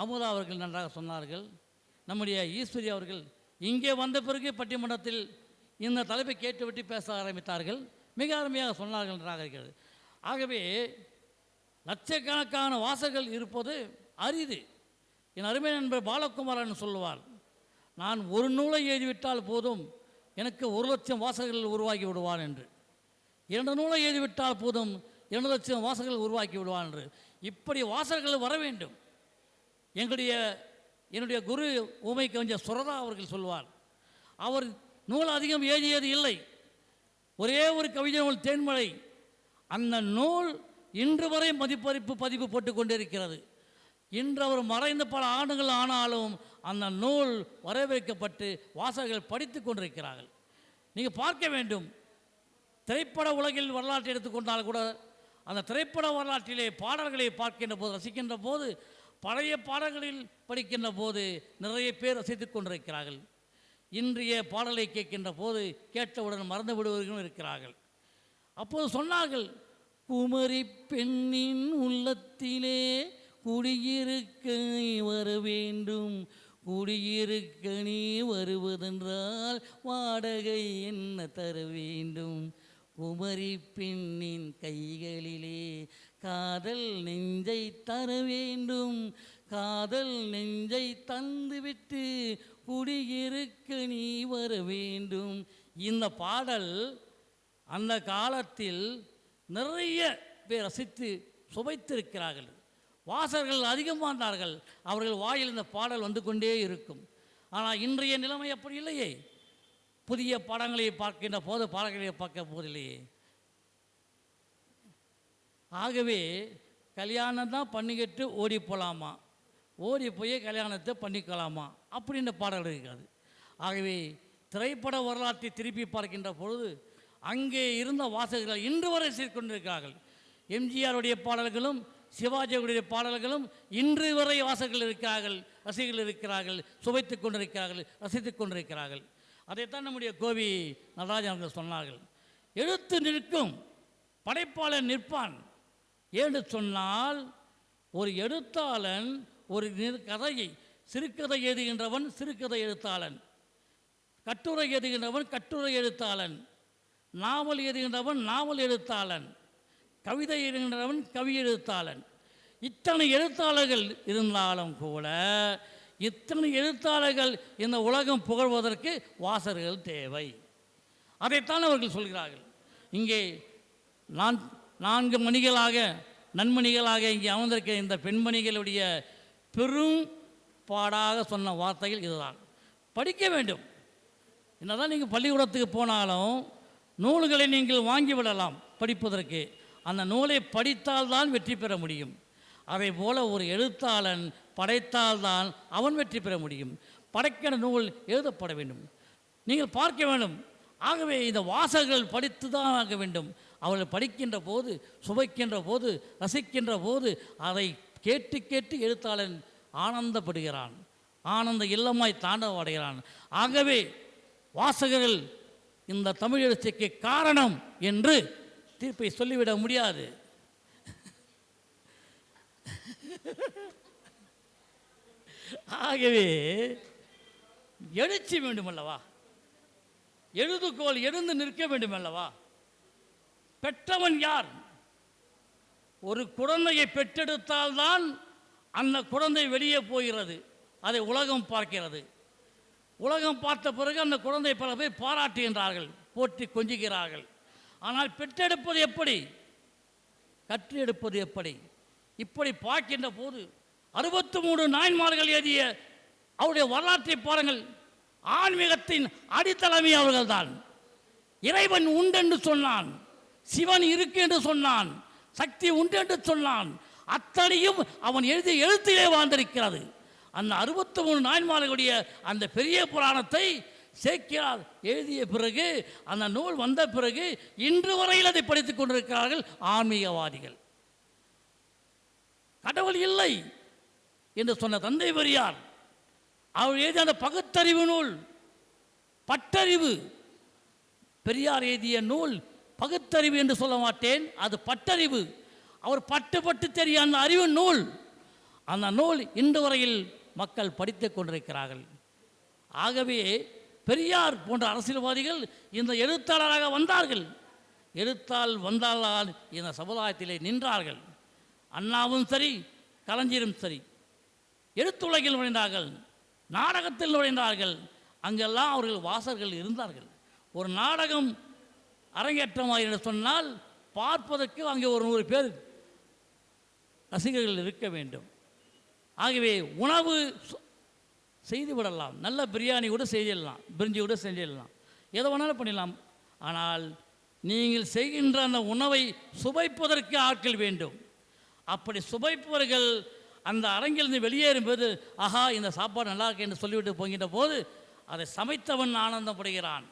அமுதா அவர்கள் நன்றாக சொன்னார்கள். நம்முடைய ஈஸ்வரி அவர்கள் இங்கே வந்த பிறகு பட்டிமன்றத்தில் இந்த தலைப்பை கேட்டுவிட்டு பேச ஆரம்பித்தார்கள். மிக அருமையாக சொன்னார்கள் நன்றாக இருக்கிறது ஆகவே லட்சக்கணக்கான வாசகர்கள் இருப்பது அரிது. என் அருமை நண்பர் பாலகுமாரன் சொல்லுவார் நான் ஒரு நூலை எழுதிவிட்டால் போதும் எனக்கு ஒரு லட்சம் வாசகர்கள் உருவாக்கி விடுவான் என்று. இரண்டு நூலை எழுதிவிட்டால் போதும் இரண்டு லட்சம் வாசகர்கள் உருவாக்கி விடுவான் என்று. இப்படி வாசகர்கள் வர வேண்டும். எங்களுடைய என்னுடைய குரு உமை கவிஞர் சுரதா அவர்கள் சொல்வார். அவர் நூல் அதிகம் எழுதியது இல்லை. ஒரே ஒரு கவிதை நூல் தேன்மழை அந்த நூல் இன்று வரை மதிப்பறிப்பு பதிவு போட்டு கொண்டிருக்கிறது. இன்று அவர் மறைந்த பல ஆண்டுகள் ஆனாலும் அந்த நூல் வரவேற்கப்பட்டு வாசகர்கள் படித்து கொண்டிருக்கிறார்கள். நீங்கள் பார்க்க வேண்டும். திரைப்பட உலகில் வரலாற்றை எடுத்துக்கொண்டால் கூட அந்த திரைப்பட வரலாற்றிலே பாடல்களை பார்க்கின்ற போது ரசிக்கின்ற போது பழைய பாடல்களில் படிக்கின்ற போது நிறைய பேர் ரசித்துக் கொண்டிருக்கிறார்கள். இன்றைய பாடலை கேட்கின்ற போது கேட்டவுடன் மறந்து விடுவர்களும் இருக்கிறார்கள். அப்போது சொன்னார்கள் குமரி பெண்ணின் உள்ளத்திலே குடியிருக்க வர வேண்டும். குடியிருக்க நீ வருவதென்றால் வாடகை என்ன தர வேண்டும்? குமரி பெண்ணின் கைகளிலே காதல் நெஞ்சை தர வேண்டும். காதல் நெஞ்சை தந்துவிட்டு குடியிருக்க நீ வர வேண்டும். இந்த பாடல் அந்த காலத்தில் நிறைய பேர் ரசித்து சுவைத்திருக்கிறார்கள். வாசகர்கள் அதிகமானார்கள் அவர்கள் வாயில் இந்த பாடல் வந்து கொண்டே இருக்கும். ஆனால் இன்றைய நிலைமை அப்படி இல்லையே. புதிய படங்களை பார்க்கின்ற போது பாடல்களை பார்க்க போதில்லையே ஆகவே கல்யாணம் தான் பண்ணிக்கிட்டு ஓடி போகலாமா ஓடி போய் கல்யாணத்தை பண்ணிக்கலாமா? அப்படின்ற பாடல் இருக்காது ஆகவே திரைப்பட வரலாற்றை திருப்பி பார்க்கின்ற பொழுது அங்கே இருந்த வாசகர்கள் இன்று வரை சீர்கொண்டிருக்கிறார்கள் எம்ஜிஆருடைய பாடல்களும் சிவாஜியுடைய பாடல்களும் இன்று வரை வாசகர்கள் இருக்கிறார்கள் ரசிகர்கள் இருக்கிறார்கள் சுவைத்துக் கொண்டிருக்கிறார்கள் ரசித்துக் கொண்டிருக்கிறார்கள். அதைத்தான் நம்முடைய கோவி நடராஜன் அவர்கள் சொன்னார்கள். எழுத்து நிற்கும் படைப்பாளர் நிற்பான் ஏன்னு சொன்னால் ஒரு எழுத்தாளன் ஒரு கதையை சிறுகதை எழுதுகின்றவன் சிறுகதை எழுத்தாளன். கட்டுரை எழுதுகின்றவன் கட்டுரை எழுத்தாளன். நாவல் எழுதுகின்றவன் நாவல் எழுத்தாளன். கவிதை எழுதுகின்றவன் கவி எழுத்தாளன். இத்தனை எழுத்தாளர்கள் இருந்தாலும் கூட இத்தனை எழுத்தாளர்கள் இந்த உலகம் புகழ்வதற்கு வாசகர்கள் தேவை. அதைத்தான் அவர்கள் சொல்கிறார்கள். இங்கே நான் நான்கு மணிகளாக நன்மணிகளாக இங்கே அமர்ந்திருக்கிற இந்த பெண்மணிகளுடைய பெரும் பாடாக சொன்ன வார்த்தைகள் இதுதான். படிக்க வேண்டும். என்னதான் நீங்கள் பள்ளிக்கூடத்துக்கு போனாலும் நூல்களை நீங்கள் வாங்கி விடலாம் படிப்பதற்கு. அந்த நூலை படித்தால்தான் வெற்றி பெற முடியும். அதே போல ஒரு எழுத்தாளன் படைத்தால்தான் அவன் வெற்றி பெற முடியும். படைக்கிற நூல் எழுதப்பட வேண்டும். நீங்கள் பார்க்க வேண்டும். ஆகவே இந்த வாசகர்கள் படித்து தான் ஆக வேண்டும். அவர்கள் படிக்கின்ற போது சுவைக்கின்ற போது ரசிக்கின்ற போது அதை கேட்டு கேட்டு எழுத்தாளன் ஆனந்தப்படுகிறான். ஆனந்த இல்லமாய் தாண்டவம் அடைகிறான் ஆகவே வாசகர்கள் இந்த தமிழ் எழுச்சிக்கு காரணம் என்று தீர்ப்பை சொல்லிவிட முடியாது. ஆகவே எழுச்சி வேண்டுமல்லவா? எழுதுகோல் எழுந்து நிற்க வேண்டுமல்லவா? பெற்றவன் யார்? ஒரு குழந்தையை பெற்றெடுத்தால்தான் அந்த குழந்தை வெளியே போகிறது. அதை உலகம் பார்க்கிறது. உலகம் பார்த்த பிறகு அந்த குழந்தை பல பேர் பாராட்டுகின்றார்கள் போற்றி கொஞ்சுகிறார்கள். ஆனால் பெற்றெடுப்பது எப்படி? கற்று எடுப்பது எப்படி? இப்படி பார்க்கின்ற போது அறுபத்து மூணு நாயன்மார்கள் எழுதிய அவருடைய வரலாற்றை பாருங்கள். ஆன்மீகத்தின் அடித்தலைமை அவர்கள்தான். இறைவன் உண்டென்று சொன்னான். சிவன் இருக்கு என்று சொன்னான். சக்தி உண்டு என்று சொன்னான். அத்தனையும் அவன் எழுதிய எழுத்திலே வாழ்ந்திருக்கிறது. அந்த அறுபத்தி மூணு நாயன்மார்களுடைய அந்த பெரிய புராணத்தை சேக்கியார் எழுதிய பிறகு அந்த நூல் வந்த பிறகு இன்று வரையில் அதை படித்துக் கொண்டிருக்கிறார்கள் ஆன்மீகவாதிகள். கடவுள் இல்லை என்று சொன்ன தந்தை பெரியார் அவர் எழுதிய அந்த பகுத்தறிவு நூல் பட்டறிவு பெரியார் எழுதிய நூல் பகுத்தறிவு என்று சொல்ல மாட்டேன். அது பட்டறிவு. அவர் பட்டு பட்டு தெரிய அந்த அறிவு நூல். அந்த நூல் இன்று வரையில் மக்கள் படித்து கொண்டிருக்கிறார்கள். ஆகவே பெரியார் போன்ற அரசியல்வாதிகள் இந்த எழுத்தாளராக வந்தார்கள். எழுத்தால் வந்தால் இந்த சமுதாயத்திலே நின்றார்கள். அண்ணாவும் சரி கலைஞரும் சரி. எழுத்துலகில் நுழைந்தார்கள். நாடகத்தில் நுழைந்தார்கள். அங்கெல்லாம் அவர்கள் வாசர்கள் இருந்தார்கள். ஒரு நாடகம் அரங்கேற்றமாக என்று சொன்னால் பார்ப்பதற்கு அங்கே ஒரு நூறு பேர் ரசிகர்கள் இருக்க வேண்டும். ஆகவே உணவு சு- செய்து விடலாம். நல்ல பிரியாணி கூட செய்திடலாம். பிரிஞ்சி கூட செஞ்சிடலாம். எதை வேணாலும் பண்ணிடலாம். ஆனால் நீங்கள் செய்கின்ற அந்த உணவை சுவைப்பதற்கு ஆட்கள் வேண்டும். அப்படி சுவைப்பவர்கள் அந்த அரங்கிலிருந்து வெளியேறும்போது ஆஹா இந்த சாப்பாடு நல்லா இருக்கு என்று சொல்லிவிட்டு போகின்ற போது அதை சமைத்தவன் ஆனந்தப்படுகிறான்.